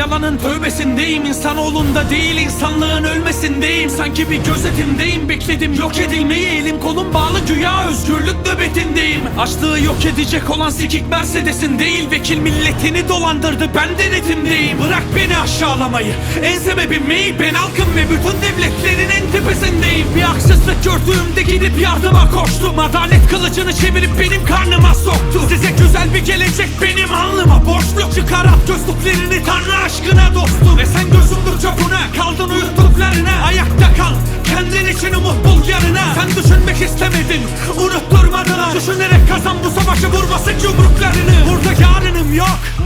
yalanın tövbesindeyim. İnsanoğlunda değil insanlığın ölmesindeyim. Sanki bir gözetimdeyim bekledim yok edilmeyi Elim kolum bağlı güya özgürlük nöbetindeyim. Açlığı yok edecek olan sikik Mercedes'in değil. Vekil milletini dolandırdı ben denetimdeyim Bırak beni aşağılamayı. Enseme binmeyi Ben halkım ve bütün devletlerin en tepesindeyim. Bir haksızlık gördüğümde gidip yardıma koştum. Adalet kılıcını çevirip benim karnıma soktu Size güzel bir gelecek benim Çıkar at gözlüklerini tanrı aşkına dostum. Ve sen gözündür çapuna kaldın uyuttuklarına Ayakta kal kendin için umut bul yarına Sen düşünmek istemedin unutturmadılar. Düşünerek kazan bu savaşı vurmasın yumruklarını. Burada yarınım yok